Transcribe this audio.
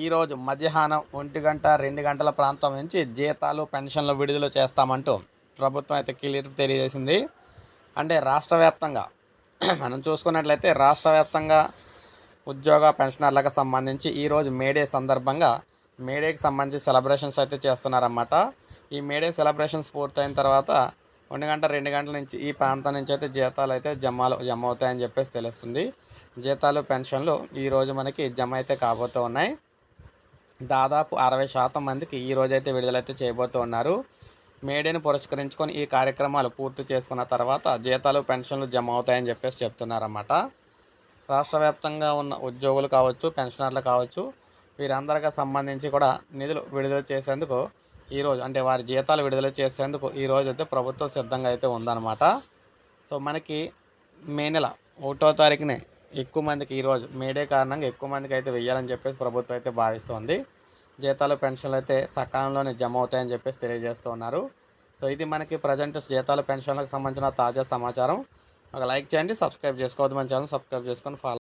ఈరోజు మధ్యాహ్నం ఒంటి గంట రెండు గంటల ప్రాంతం నుంచి జీతాలు పెన్షన్లు విడుదల చేస్తామంటూ ప్రభుత్వం అయితే క్లియర్ తెలియజేసింది. అంటే రాష్ట్ర వ్యాప్తంగా మనం చూసుకున్నట్లయితే రాష్ట్ర వ్యాప్తంగా ఉద్యోగ పెన్షనర్లకు సంబంధించి ఈరోజు మేడే సందర్భంగా మేడేకి సంబంధించి సెలబ్రేషన్స్ అయితే చేస్తున్నారన్నమాట. ఈ మేడే సెలబ్రేషన్స్ పూర్తయిన తర్వాత ఒంటి గంట రెండు గంటల నుంచి ఈ ప్రాంతం నుంచి అయితే జీతాలు అయితే జమాలు జమ అవుతాయని చెప్పేసి తెలుస్తుంది. జీతాలు పెన్షన్లు ఈరోజు మనకి జమ అయితే కాబోతూ ఉన్నాయి. దాదాపు అరవై శాతం మందికి ఈ రోజైతే విడుదలైతే చేయబోతూ ఉన్నారు. మేడేని పురస్కరించుకొని ఈ కార్యక్రమాలు పూర్తి చేసుకున్న తర్వాత జీతాలు పెన్షన్లు జమ అవుతాయని చెప్పేసి చెప్తున్నారన్నమాట. రాష్ట్ర వ్యాప్తంగా ఉన్న ఉద్యోగులు కావచ్చు పెన్షనర్లు కావచ్చు వీరందరికీ సంబంధించి కూడా నిధులు విడుదల చేసేందుకు ఈరోజు అంటే వారి జీతాలు విడుదల చేసేందుకు ఈరోజు అయితే ప్రభుత్వం సిద్ధంగా అయితే ఉందన్నమాట. సో మనకి మే నెల ఒకటో తారీఖునే ఎక్కువ మందికి ఈరోజు మేడే కారణంగా ఎక్కువ మందికి అయితే వెయ్యాలని చెప్పేసి ప్రభుత్వం అయితే భావిస్తోంది. జీతాలు పెన్షన్లు అయితే సకాలంలోనే జమ అవుతాయని చెప్పేసి తెలియజేస్తూ ఉన్నారు. సో ఇది మనకి ప్రజెంట్ జీతాలు పెన్షన్లకు సంబంధించిన తాజా సమాచారం. ఒక లైక్ చేయండి సబ్స్క్రైబ్ చేసుకోవద్దు మన ఛానల్ సబ్స్క్రైబ్ చేసుకొని ఫాలో